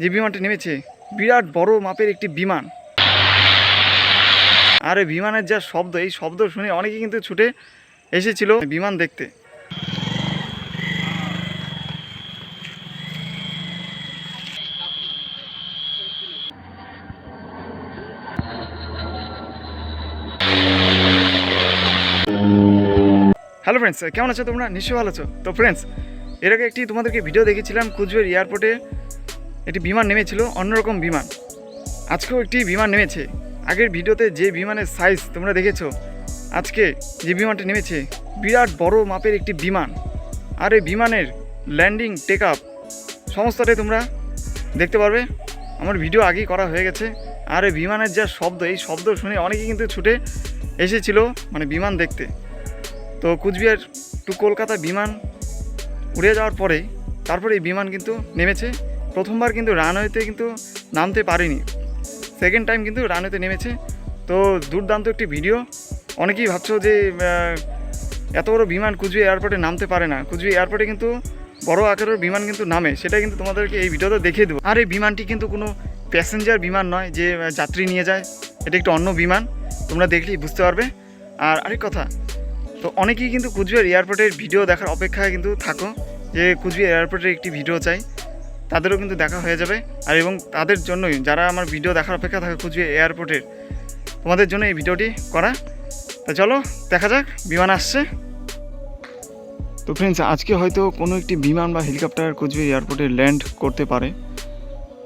যে বিমানটি নেমেছে, বিরাট বড় মাপের একটি বিমান। আর এই বিমানের যা শব্দ, এই শব্দ শুনে অনেকে কিন্তু ছুটে এসেছিল বিমান দেখতে। হ্যালো ফ্রেন্ডস কেমন আছো তোমরা? নিশ্চয়ই ভালো আছো। তো ফ্রেন্ডস এর আগে একটি তোমাদেরকে ভিডিও দেখেছিলাম কুচবিহার এয়ারপোর্টে একটি বিমান নেমেছিল, অন্যরকম বিমান। আজকেও একটি বিমান নেমেছে। আগের ভিডিওতে যে বিমানের সাইজ তোমরা দেখেছ, আজকে যে বিমানটি নেমেছে, বিরাট বড় মাপের একটি বিমান। আর এই বিমানের ল্যান্ডিং টেক আপ সমস্তটাই তোমরা দেখতে পারবে। আমার ভিডিও আগেই করা হয়ে গেছে। আর এই বিমানের যা শব্দ, এই শব্দ শুনে অনেকেই কিন্তু ছুটে এসেছিল মানে বিমান দেখতে। তো কুচবিহার টু কলকাতা বিমান উড়ে যাওয়ার পরে, তারপরে এই বিমান কিন্তু নেমেছে। প্রথমবার কিন্তু রানওয়েতে কিন্তু নামতে পারেনি। সেকেন্ড টাইম কিন্তু রানওয়েতে নেমেছে। তো দুর্দান্ত একটি ভিডিও অনেকেই ভাবছ যে এত বড় বিমান কুচবিহার এয়ারপোর্টে নামতে পারে না। কুচবিহার এয়ারপোর্টে কিন্তু বড় আকারের বিমান কিন্তু নামে। সেটা কিন্তু তোমাদেরকে এই ভিডিওতে দেখিয়ে দেবো। আর এই বিমানটি কিন্তু কোনো প্যাসেঞ্জার বিমান নয় যে যাত্রী নিয়ে যায়। এটা একটু অন্য বিমান। তোমরা দেখলেই বুঝতে পারবে। আর আরেক কথা, তো অনেকেই কিন্তু কুচবিহার এয়ারপোর্টের ভিডিও দেখার অপেক্ষায় কিন্তু থাকো যে, কুচবিহার এয়ারপোর্টের একটি ভিডিও চাই। তাদেরও কিন্তু দেখা হয়ে যাবে। আর এবং তাদের জন্যই যারা আমার ভিডিও দেখার অপেক্ষা থাকে খুঁজবে এয়ারপোর্টের, তোমাদের জন্য এই ভিডিওটি করা। তা চলো, দেখা যাক, বিমান আসছে। তো ফ্রেন্ডস আজকে হয়তো কোনো একটি বিমান বা হেলিকপ্টার কোচবিহার এয়ারপোর্টে ল্যান্ড করতে পারে।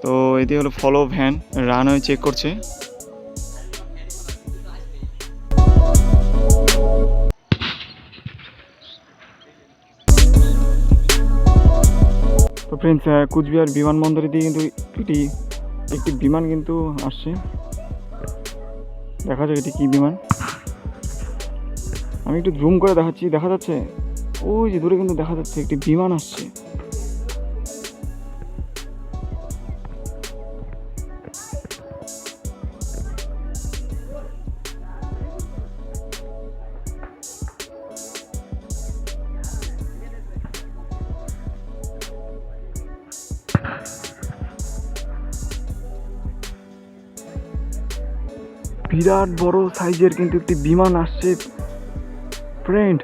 তো এটি হলো ফলো ভ্যান রানওয়ে চেক করছে। ফ্রেন্ডস কুচবিহার বিমানবন্দরে দিয়ে কিন্তু এটি একটি বিমান কিন্তু আসছে। দেখা যাক এটি কী বিমান। আমি একটু জুম করে দেখাচ্ছি, দেখা যাচ্ছে? ওই যে দূরে কিন্তু দেখা যাচ্ছে একটি বিমান আসছে। বিরাট বড় সাইজের কিন্তু একটি বিমান আসছে। ফ্রেন্ড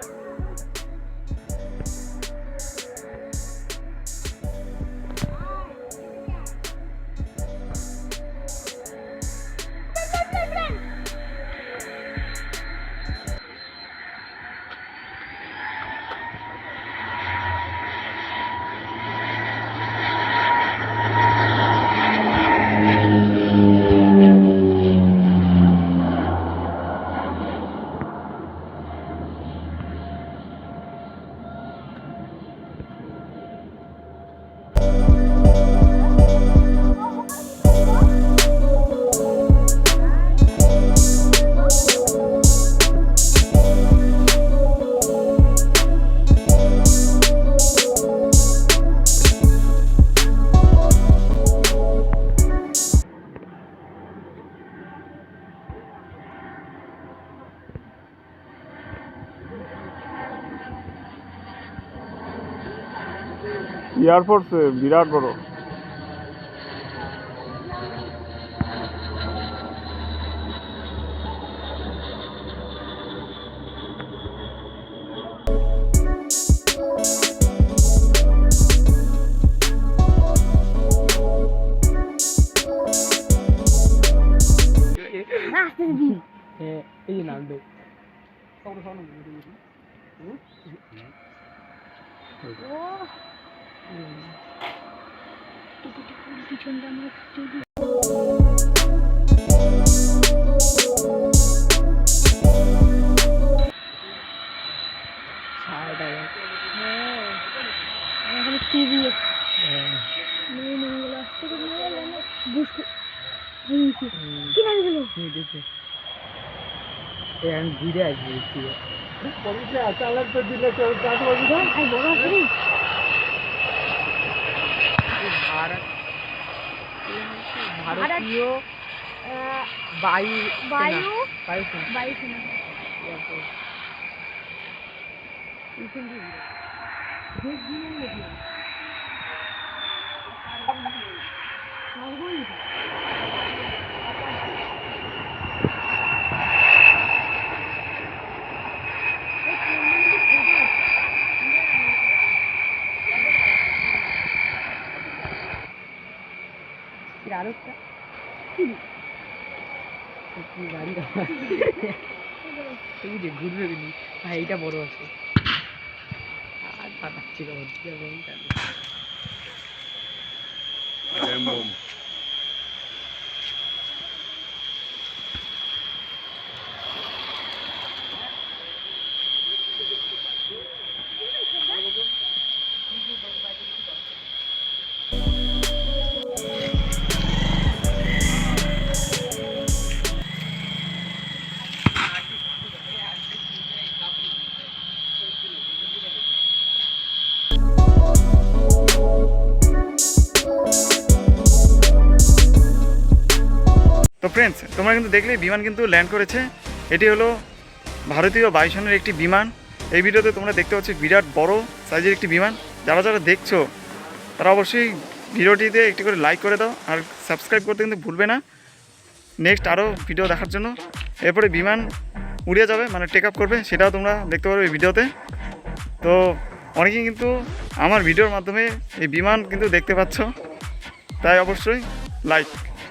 এয়ারফোর্স বিরাট বড়। এই হাজার হ্যাঁ এখন টিভি। মেয়েগুলো আসতে কি নাম গেল আমি আসব আছে ভাই বড় আছে भारत। भारतीय वायु वायु? কি কি গাড়ি এই যে ঘুরবে কিন্তু হ্যাঁ এইটা বড় আছে। আর পাঠাচ্ছিল হচ্ছে তো ফ্রেন্ডস তোমরা কিন্তু দেখলে বিমান কিন্তু ল্যান্ড করেছে। এটি হলো ভারতীয় বায়ুসেনার একটি বিমান। এই ভিডিওতে তোমরা দেখতে পাচ্ছ বিরাট বড় সাইজের একটি বিমান। যারা যারা দেখছ, তারা অবশ্যই ভিডিওটিতে একটি করে লাইক করে দাও আর সাবস্ক্রাইব করতে কিন্তু ভুলবে না। নেক্সট আরও ভিডিও দেখার জন্য। এরপরে বিমান উড়িয়ে যাবে মানে টেক আপ করবে, সেটাও তোমরা দেখতে পারবে এই ভিডিওতে। তো অনেকেই কিন্তু আমার ভিডিওর মাধ্যমে এই বিমান কিন্তু দেখতে পাচ্ছ। তাই অবশ্যই লাইক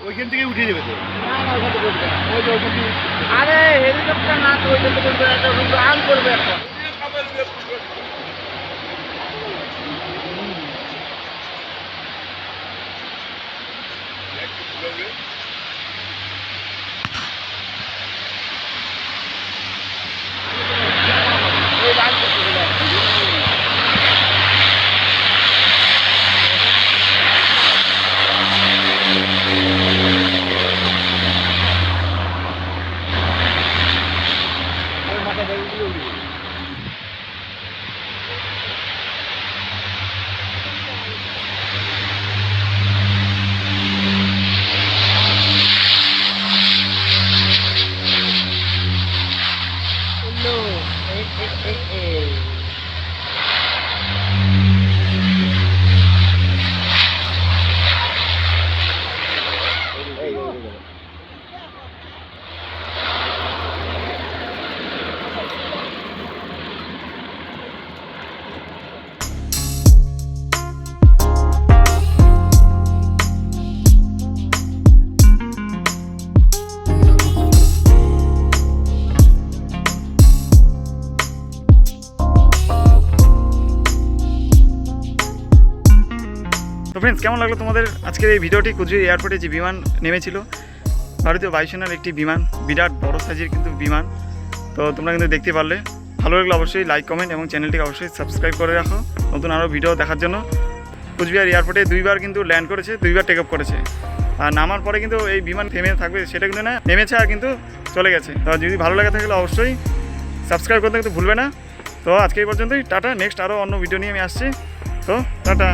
ওইখান থেকে উঠিয়ে দেবে তো? আরে হেলিকপ্টার না তো ওইটা আন করবে একটা video. ফ্রেন্ডস কেমন লাগল তোমাদের আজকের এই ভিডিওটি? কুচবিহার এয়ারপোর্টে যে বিমান নেমেছিল, ভারতীয় বায়ুসেনার একটি বিমান, বিরাট বড় সাইজের কিন্তু বিমান। তো তোমরা কিন্তু দেখতে পারলে। ভালো লাগলে অবশ্যই লাইক কমেন্ট এবং চ্যানেলটিকে অবশ্যই সাবস্ক্রাইব করে রাখো নতুন আরও ভিডিও দেখার জন্য। কুচবিহার এয়ারপোর্টে দুইবার কিন্তু ল্যান্ড করেছে, দুইবার টেক করেছে। আর নামার পরে কিন্তু এই বিমান থেমে থাকবে সেটা কিন্তু না, নেমেছে আর কিন্তু চলে গেছে। তো যদি ভালো লাগে থাকলে অবশ্যই সাবস্ক্রাইব করতে কিন্তু ভুলবে না। তো আজকে এই পর্যন্তই, টাটা। নেক্সট আরও অন্য ভিডিও নিয়ে আমি আসছি। তো টাটা।